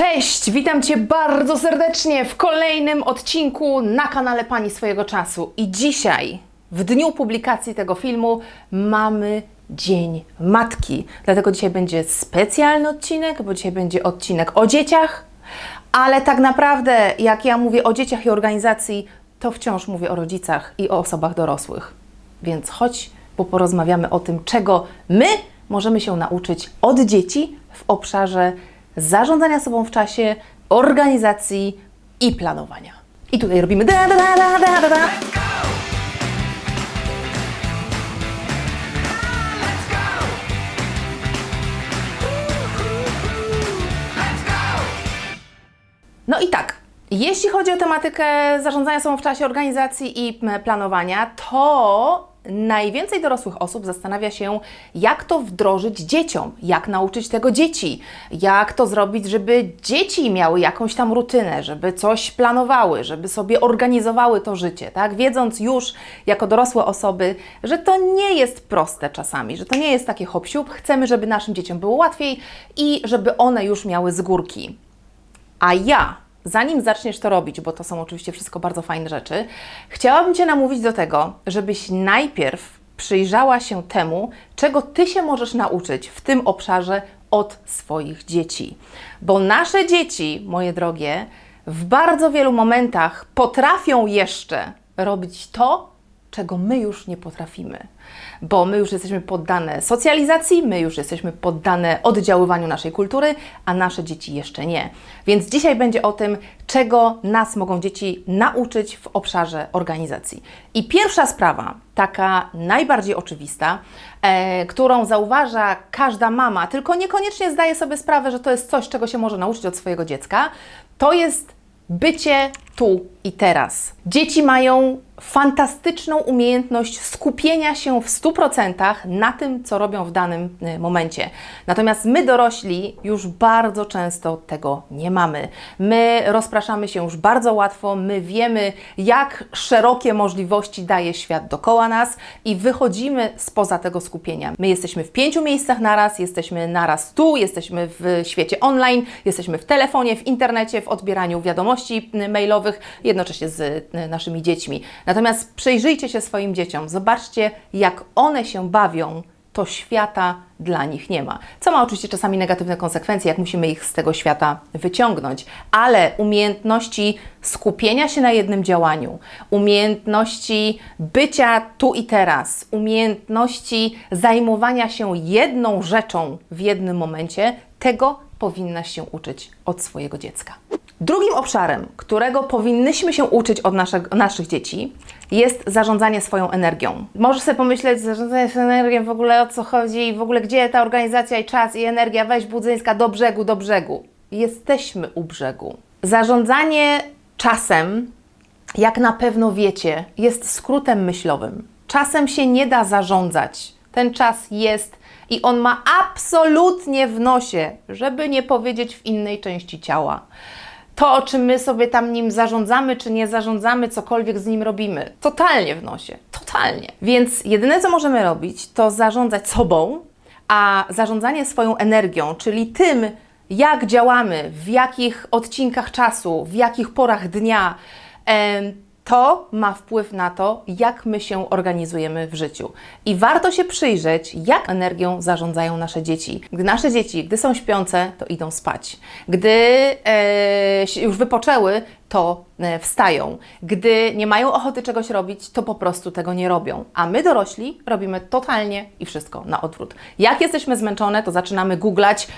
Cześć, witam Cię bardzo serdecznie w kolejnym odcinku na kanale Pani Swojego Czasu. I dzisiaj, w dniu publikacji tego filmu, mamy Dzień Matki. Dlatego dzisiaj będzie specjalny odcinek, bo dzisiaj będzie odcinek o dzieciach, ale tak naprawdę, jak ja mówię o dzieciach i organizacji, to wciąż mówię o rodzicach i o osobach dorosłych. Więc chodź, bo porozmawiamy o tym, czego my możemy się nauczyć od dzieci w obszarze zarządzania sobą w czasie, organizacji i planowania. I tutaj robimy da da da da da da. No i tak, jeśli chodzi o tematykę zarządzania sobą w czasie organizacji i planowania, to najwięcej dorosłych osób zastanawia się, jak to wdrożyć dzieciom, jak nauczyć tego dzieci, jak to zrobić, żeby dzieci miały jakąś tam rutynę, żeby coś planowały, żeby sobie organizowały to życie, tak? Wiedząc już jako dorosłe osoby, że to nie jest proste czasami, że to nie jest takie hop chcemy, żeby naszym dzieciom było łatwiej i żeby one już miały z górki. A ja, zanim zaczniesz to robić, bo to są oczywiście wszystko bardzo fajne rzeczy, chciałabym Cię namówić do tego, żebyś najpierw przyjrzała się temu, czego Ty się możesz nauczyć w tym obszarze od swoich dzieci. Bo nasze dzieci, moje drogie, w bardzo wielu momentach potrafią jeszcze robić to, czego my już nie potrafimy. Bo my już jesteśmy poddane socjalizacji, my już jesteśmy poddane oddziaływaniu naszej kultury, a nasze dzieci jeszcze nie. Więc dzisiaj będzie o tym, czego nas mogą dzieci nauczyć w obszarze organizacji. I pierwsza sprawa, taka najbardziej oczywista, e, którą zauważa każda mama, tylko niekoniecznie zdaje sobie sprawę, że to jest coś, czego się może nauczyć od swojego dziecka, to jest bycie tu i teraz. Dzieci mają fantastyczną umiejętność skupienia się w 100% na tym, co robią w danym y, momencie. Natomiast my dorośli już bardzo często tego nie mamy. My rozpraszamy się już bardzo łatwo, my wiemy, jak szerokie możliwości daje świat dookoła nas i wychodzimy spoza tego skupienia. My jesteśmy w pięciu miejscach naraz, jesteśmy naraz tu, jesteśmy w świecie online, jesteśmy w telefonie, w internecie, w odbieraniu wiadomości y, jednocześnie z y, naszymi dziećmi. Natomiast przyjrzyjcie się swoim dzieciom, zobaczcie, jak one się bawią, to świata dla nich nie ma. Co ma oczywiście czasami negatywne konsekwencje, jak musimy ich z tego świata wyciągnąć, ale umiejętności skupienia się na jednym działaniu, umiejętności bycia tu i teraz, umiejętności zajmowania się jedną rzeczą w jednym momencie, tego powinnaś się uczyć od swojego dziecka. Drugim obszarem, którego powinnyśmy się uczyć od naszego, naszych dzieci, jest zarządzanie swoją energią. Możesz sobie pomyśleć, zarządzanie swoją energią, w ogóle o co chodzi, w ogóle gdzie ta organizacja i czas i energia, weź Budzyńska do brzegu, do brzegu. Jesteśmy u brzegu. Zarządzanie czasem, jak na pewno wiecie, jest skrótem myślowym. Czasem się nie da zarządzać. Ten czas jest i on ma absolutnie w nosie, żeby nie powiedzieć w innej części ciała to, czy my sobie tam nim zarządzamy, czy nie zarządzamy, cokolwiek z nim robimy. Totalnie w nosie, totalnie. Więc jedyne, co możemy robić, to zarządzać sobą, a zarządzanie swoją energią, czyli tym, jak działamy, w jakich odcinkach czasu, w jakich porach dnia, to ma wpływ na to, jak my się organizujemy w życiu. I warto się przyjrzeć, jak energią zarządzają nasze dzieci. Gdy nasze dzieci, gdy są śpiące, to idą spać. Gdy e, już wypoczęły, to e, wstają. Gdy nie mają ochoty czegoś robić, to po prostu tego nie robią. A my dorośli robimy totalnie i wszystko na odwrót. Jak jesteśmy zmęczone, to zaczynamy googlać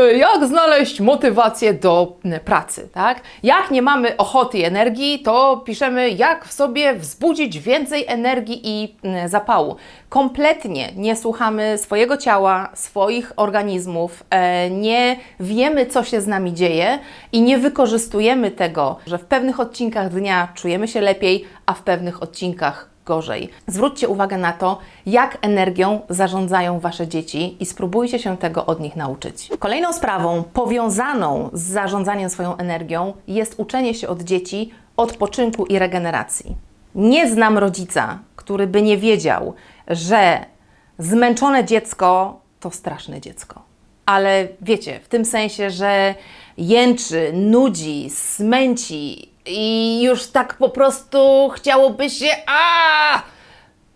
jak znaleźć motywację do pracy, tak? Jak nie mamy ochoty i energii, to piszemy, jak w sobie wzbudzić więcej energii i zapału. Kompletnie nie słuchamy swojego ciała, swoich organizmów, e, nie wiemy, co się z nami dzieje i nie wykorzystujemy tego, że w pewnych odcinkach dnia czujemy się lepiej, a w pewnych odcinkach gorzej. Zwróćcie uwagę na to, jak energią zarządzają Wasze dzieci i spróbujcie się tego od nich nauczyć. Kolejną sprawą powiązaną z zarządzaniem swoją energią jest uczenie się od dzieci odpoczynku i regeneracji. Nie znam rodzica, który by nie wiedział, że zmęczone dziecko to straszne dziecko. Ale wiecie, w tym sensie, że jęczy, nudzi, smęci i już tak po prostu chciałoby się a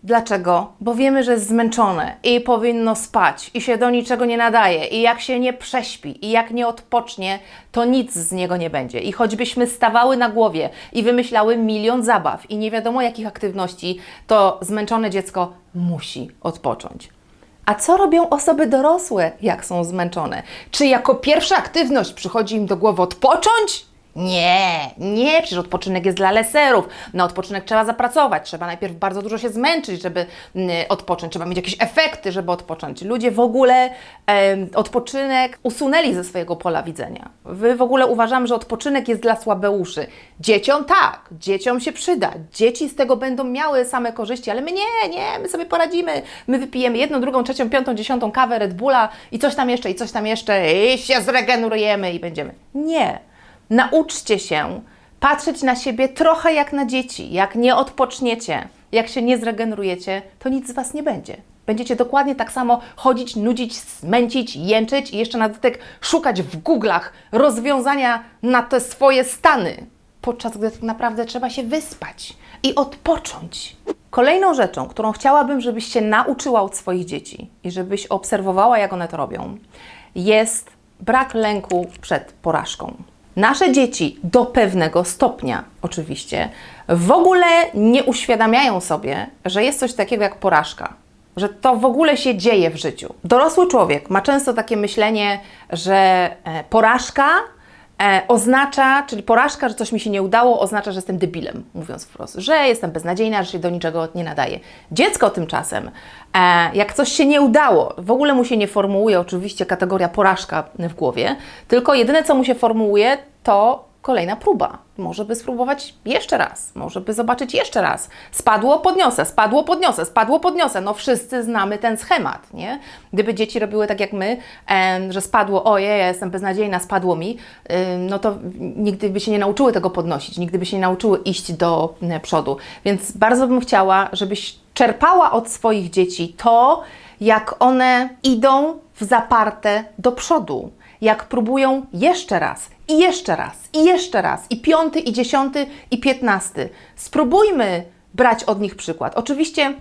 Dlaczego? Bo wiemy, że jest zmęczone i powinno spać i się do niczego nie nadaje i jak się nie prześpi i jak nie odpocznie, to nic z niego nie będzie. I choćbyśmy stawały na głowie i wymyślały milion zabaw i nie wiadomo jakich aktywności, to zmęczone dziecko musi odpocząć. A co robią osoby dorosłe, jak są zmęczone? Czy jako pierwsza aktywność przychodzi im do głowy odpocząć? Nie, nie, przecież odpoczynek jest dla leserów. Na odpoczynek trzeba zapracować, trzeba najpierw bardzo dużo się zmęczyć, żeby mm, odpocząć, trzeba mieć jakieś efekty, żeby odpocząć. Ludzie w ogóle em, odpoczynek usunęli ze swojego pola widzenia. Wy w ogóle uważam, że odpoczynek jest dla słabeuszy. Dzieciom tak, dzieciom się przyda. Dzieci z tego będą miały same korzyści, ale my nie, nie, my sobie poradzimy. My wypijemy jedną, drugą, trzecią, piątą, dziesiątą kawę Red Bulla i coś tam jeszcze, i coś tam jeszcze, i się zregenerujemy i będziemy. Nie. Nauczcie się patrzeć na siebie trochę jak na dzieci. Jak nie odpoczniecie, jak się nie zregenerujecie, to nic z Was nie będzie. Będziecie dokładnie tak samo chodzić, nudzić, smęcić, jęczyć i jeszcze na dodatek szukać w Google'ach rozwiązania na te swoje stany, podczas gdy tak naprawdę trzeba się wyspać i odpocząć. Kolejną rzeczą, którą chciałabym, żebyś się nauczyła od swoich dzieci i żebyś obserwowała, jak one to robią, jest brak lęku przed porażką. Nasze dzieci do pewnego stopnia, oczywiście, w ogóle nie uświadamiają sobie, że jest coś takiego jak porażka, że to w ogóle się dzieje w życiu. Dorosły człowiek ma często takie myślenie, że e, porażka e, oznacza, czyli porażka, że coś mi się nie udało, oznacza, że jestem debilem, mówiąc wprost, że jestem beznadziejna, że się do niczego nie nadaje. Dziecko tymczasem, e, jak coś się nie udało, w ogóle mu się nie formułuje oczywiście kategoria porażka w głowie, tylko jedyne, co mu się formułuje, to kolejna próba. Może by spróbować jeszcze raz, może by zobaczyć jeszcze raz. Spadło, podniosę, spadło, podniosę, spadło, podniosę. No wszyscy znamy ten schemat, nie? Gdyby dzieci robiły tak jak my, że spadło, ojej, ja jestem beznadziejna, spadło mi, no to nigdy by się nie nauczyły tego podnosić, nigdy by się nie nauczyły iść do e, przodu. Więc bardzo bym chciała, żebyś czerpała od swoich dzieci to, jak one idą w zaparte do przodu jak próbują jeszcze raz, i jeszcze raz, i jeszcze raz, i piąty, i dziesiąty, i piętnasty. Spróbujmy brać od nich przykład. Oczywiście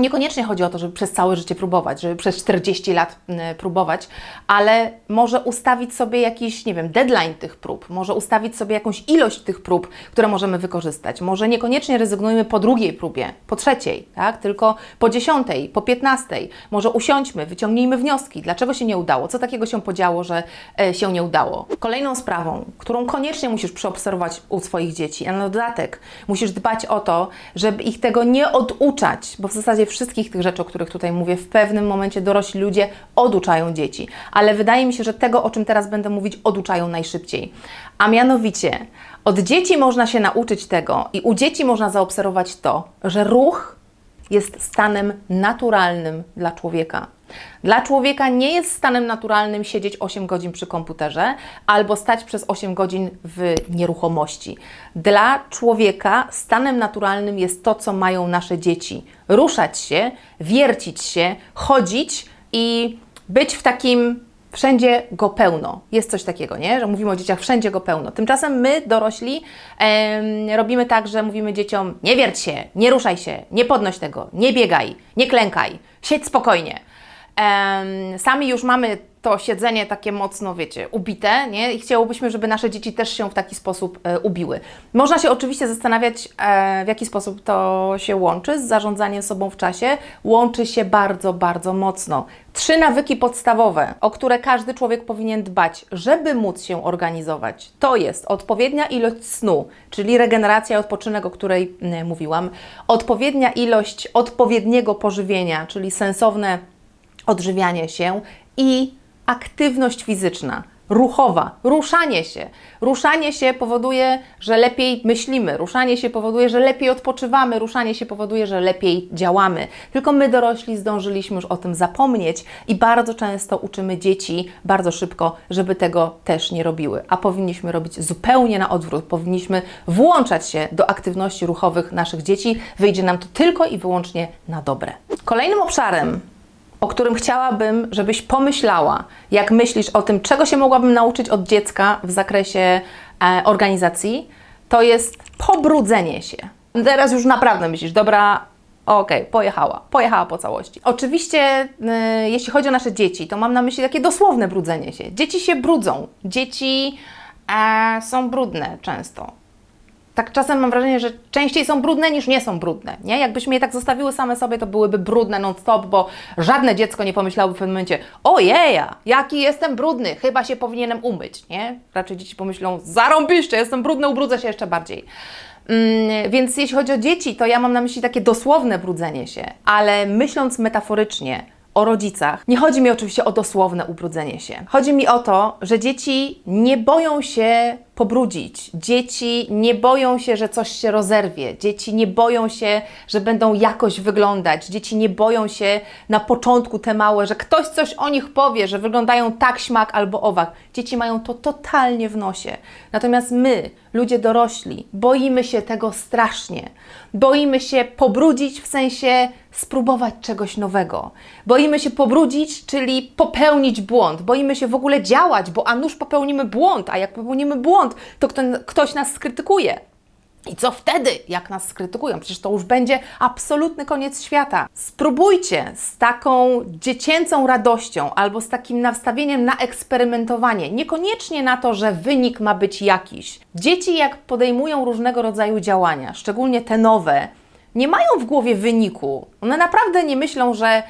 Niekoniecznie chodzi o to, żeby przez całe życie próbować, żeby przez 40 lat próbować, ale może ustawić sobie jakiś, nie wiem, deadline tych prób, może ustawić sobie jakąś ilość tych prób, które możemy wykorzystać. Może niekoniecznie rezygnujmy po drugiej próbie, po trzeciej, tak? tylko po dziesiątej, po piętnastej. Może usiądźmy, wyciągnijmy wnioski, dlaczego się nie udało, co takiego się podziało, że e, się nie udało. Kolejną sprawą, którą koniecznie musisz przeobserwować u swoich dzieci, a na dodatek musisz dbać o to, żeby ich tego nie oduczać, bo w zasadzie wszystkich tych rzeczy, o których tutaj mówię, w pewnym momencie dorośli ludzie oduczają dzieci. Ale wydaje mi się, że tego, o czym teraz będę mówić, oduczają najszybciej. A mianowicie, od dzieci można się nauczyć tego i u dzieci można zaobserwować to, że ruch jest stanem naturalnym dla człowieka. Dla człowieka nie jest stanem naturalnym siedzieć 8 godzin przy komputerze albo stać przez 8 godzin w nieruchomości. Dla człowieka stanem naturalnym jest to, co mają nasze dzieci: ruszać się, wiercić się, chodzić i być w takim wszędzie go pełno. Jest coś takiego, nie? Że mówimy o dzieciach, wszędzie go pełno. Tymczasem my, dorośli, em, robimy tak, że mówimy dzieciom: nie wierć się, nie ruszaj się, nie podnoś tego, nie biegaj, nie klękaj, siedź spokojnie. Sami już mamy to siedzenie takie mocno, wiecie, ubite, nie? I chciałobyśmy, żeby nasze dzieci też się w taki sposób e, ubiły. Można się oczywiście zastanawiać, e, w jaki sposób to się łączy z zarządzaniem sobą w czasie. Łączy się bardzo, bardzo mocno. Trzy nawyki podstawowe, o które każdy człowiek powinien dbać, żeby móc się organizować. To jest odpowiednia ilość snu, czyli regeneracja i odpoczynek, o której mm, mówiłam, odpowiednia ilość odpowiedniego pożywienia, czyli sensowne odżywianie się i aktywność fizyczna, ruchowa, ruszanie się. Ruszanie się powoduje, że lepiej myślimy, ruszanie się powoduje, że lepiej odpoczywamy, ruszanie się powoduje, że lepiej działamy. Tylko my dorośli zdążyliśmy już o tym zapomnieć i bardzo często uczymy dzieci bardzo szybko, żeby tego też nie robiły. A powinniśmy robić zupełnie na odwrót. Powinniśmy włączać się do aktywności ruchowych naszych dzieci. Wyjdzie nam to tylko i wyłącznie na dobre. Kolejnym obszarem, o którym chciałabym, żebyś pomyślała, jak myślisz o tym, czego się mogłabym nauczyć od dziecka w zakresie e, organizacji, to jest pobrudzenie się. Teraz już naprawdę myślisz, dobra, okej, pojechała, pojechała po całości. Oczywiście, y, jeśli chodzi o nasze dzieci, to mam na myśli takie dosłowne brudzenie się. Dzieci się brudzą, dzieci e, są brudne często tak czasem mam wrażenie, że częściej są brudne niż nie są brudne. Nie? Jakbyśmy je tak zostawiły same sobie, to byłyby brudne non-stop, bo żadne dziecko nie pomyślałoby w pewnym momencie, ojeja, jaki jestem brudny, chyba się powinienem umyć. Nie? Raczej dzieci pomyślą, zarąbiście, jestem brudny, ubrudzę się jeszcze bardziej. Mm, więc jeśli chodzi o dzieci, to ja mam na myśli takie dosłowne brudzenie się, ale myśląc metaforycznie, o rodzicach. Nie chodzi mi oczywiście o dosłowne ubrudzenie się. Chodzi mi o to, że dzieci nie boją się pobrudzić. Dzieci nie boją się, że coś się rozerwie. Dzieci nie boją się, że będą jakoś wyglądać. Dzieci nie boją się na początku te małe, że ktoś coś o nich powie, że wyglądają tak śmak albo owak. Dzieci mają to totalnie w nosie. Natomiast my, ludzie dorośli, boimy się tego strasznie. Boimy się pobrudzić w sensie spróbować czegoś nowego. Boimy się pobrudzić, czyli popełnić błąd. Boimy się w ogóle działać, bo a nuż popełnimy błąd, a jak popełnimy błąd, to kto, ktoś nas skrytykuje. I co wtedy, jak nas skrytykują? Przecież to już będzie absolutny koniec świata. Spróbujcie z taką dziecięcą radością albo z takim nastawieniem na eksperymentowanie. Niekoniecznie na to, że wynik ma być jakiś. Dzieci, jak podejmują różnego rodzaju działania, szczególnie te nowe, nie mają w głowie wyniku. One naprawdę nie myślą, że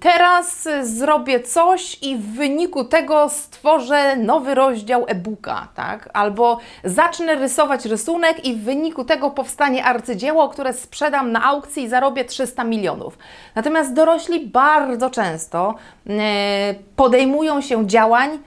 Teraz zrobię coś i w wyniku tego stworzę nowy rozdział e-booka, tak? Albo zacznę rysować rysunek i w wyniku tego powstanie arcydzieło, które sprzedam na aukcji i zarobię 300 milionów. Natomiast dorośli bardzo często e, podejmują się działań,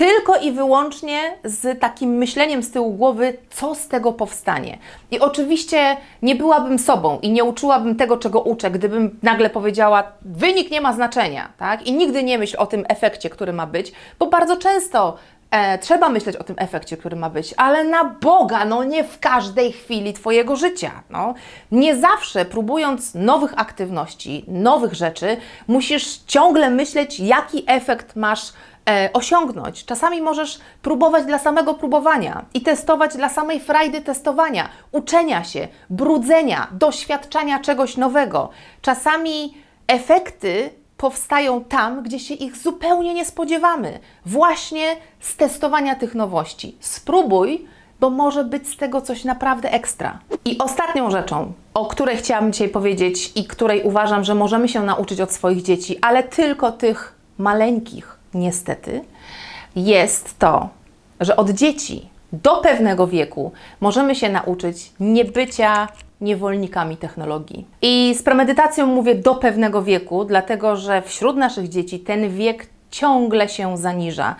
tylko i wyłącznie z takim myśleniem z tyłu głowy, co z tego powstanie. I oczywiście nie byłabym sobą i nie uczyłabym tego, czego uczę, gdybym nagle powiedziała, wynik nie ma znaczenia, tak? I nigdy nie myśl o tym efekcie, który ma być, bo bardzo często E, trzeba myśleć o tym efekcie, który ma być, ale na Boga, no nie w każdej chwili Twojego życia. No. Nie zawsze próbując nowych aktywności, nowych rzeczy, musisz ciągle myśleć, jaki efekt masz e, osiągnąć. Czasami możesz próbować dla samego próbowania i testować dla samej frajdy testowania, uczenia się, brudzenia, doświadczania czegoś nowego. Czasami efekty powstają tam, gdzie się ich zupełnie nie spodziewamy. Właśnie z testowania tych nowości. Spróbuj, bo może być z tego coś naprawdę ekstra. I ostatnią rzeczą, o której chciałam dzisiaj powiedzieć i której uważam, że możemy się nauczyć od swoich dzieci, ale tylko tych maleńkich, niestety, jest to, że od dzieci do pewnego wieku możemy się nauczyć niebycia niewolnikami technologii. I z premedytacją mówię do pewnego wieku, dlatego że wśród naszych dzieci ten wiek ciągle się zaniża.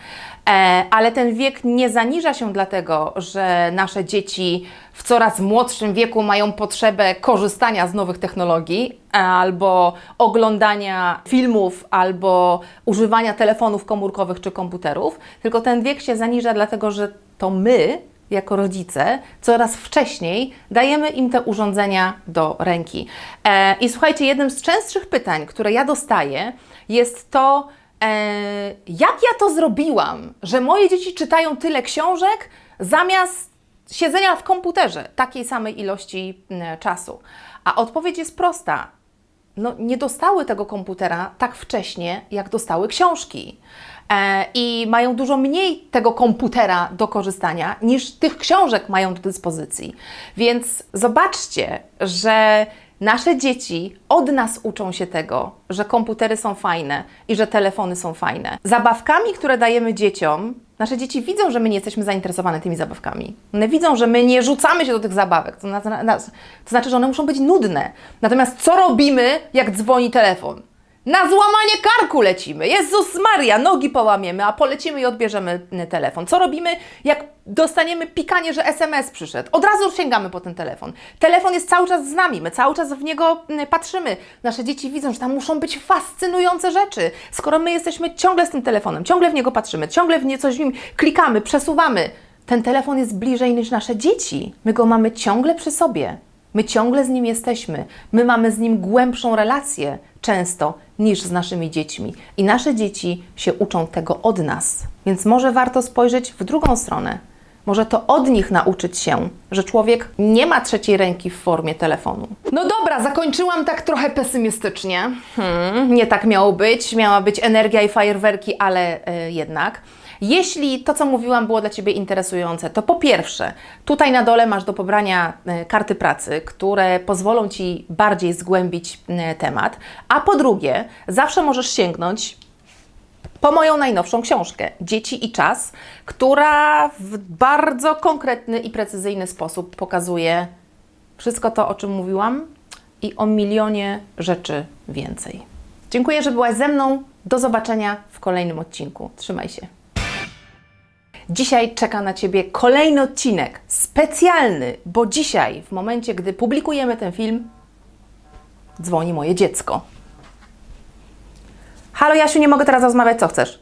E, ale ten wiek nie zaniża się dlatego, że nasze dzieci w coraz młodszym wieku mają potrzebę korzystania z nowych technologii, e, albo oglądania filmów, albo używania telefonów komórkowych czy komputerów, tylko ten wiek się zaniża dlatego, że to my jako rodzice coraz wcześniej dajemy im te urządzenia do ręki. E, I słuchajcie, jednym z częstszych pytań, które ja dostaję, jest to, e, jak ja to zrobiłam, że moje dzieci czytają tyle książek zamiast siedzenia w komputerze takiej samej ilości czasu. A odpowiedź jest prosta. No, nie dostały tego komputera tak wcześnie, jak dostały książki. E, i mają dużo mniej tego komputera do korzystania niż tych książek mają do dyspozycji. Więc zobaczcie, że nasze dzieci od nas uczą się tego, że komputery są fajne i że telefony są fajne. Zabawkami, które dajemy dzieciom, nasze dzieci widzą, że my nie jesteśmy zainteresowane tymi zabawkami. One widzą, że my nie rzucamy się do tych zabawek. To, na, na, to znaczy, że one muszą być nudne. Natomiast co robimy, jak dzwoni telefon? Na złamanie karku lecimy. Jezus Maria, nogi połamiemy, a polecimy i odbierzemy y, telefon. Co robimy, jak dostaniemy pikanie, że SMS przyszedł? Od razu sięgamy po ten telefon. Telefon jest cały czas z nami, my cały czas w niego y, patrzymy. Nasze dzieci widzą, że tam muszą być fascynujące rzeczy. Skoro my jesteśmy ciągle z tym telefonem, ciągle w niego patrzymy, ciągle w nie coś w nim klikamy, przesuwamy, ten telefon jest bliżej niż nasze dzieci. My go mamy ciągle przy sobie. My ciągle z nim jesteśmy. My mamy z nim głębszą relację często niż z naszymi dziećmi. I nasze dzieci się uczą tego od nas. Więc może warto spojrzeć w drugą stronę. Może to od nich nauczyć się, że człowiek nie ma trzeciej ręki w formie telefonu. No dobra, zakończyłam tak trochę pesymistycznie. Hmm, nie tak miało być. Miała być energia i fajerwerki, ale e, jednak. Jeśli to, co mówiłam, było dla Ciebie interesujące, to po pierwsze, tutaj na dole masz do pobrania e, karty pracy, które pozwolą Ci bardziej zgłębić e, temat. A po drugie, zawsze możesz sięgnąć po moją najnowszą książkę Dzieci i czas, która w bardzo konkretny i precyzyjny sposób pokazuje wszystko to, o czym mówiłam i o milionie rzeczy więcej. Dziękuję, że byłaś ze mną. Do zobaczenia w kolejnym odcinku. Trzymaj się. Dzisiaj czeka na Ciebie kolejny odcinek specjalny, bo dzisiaj, w momencie, gdy publikujemy ten film, dzwoni moje dziecko. Halo Jasiu, nie mogę teraz rozmawiać, co chcesz?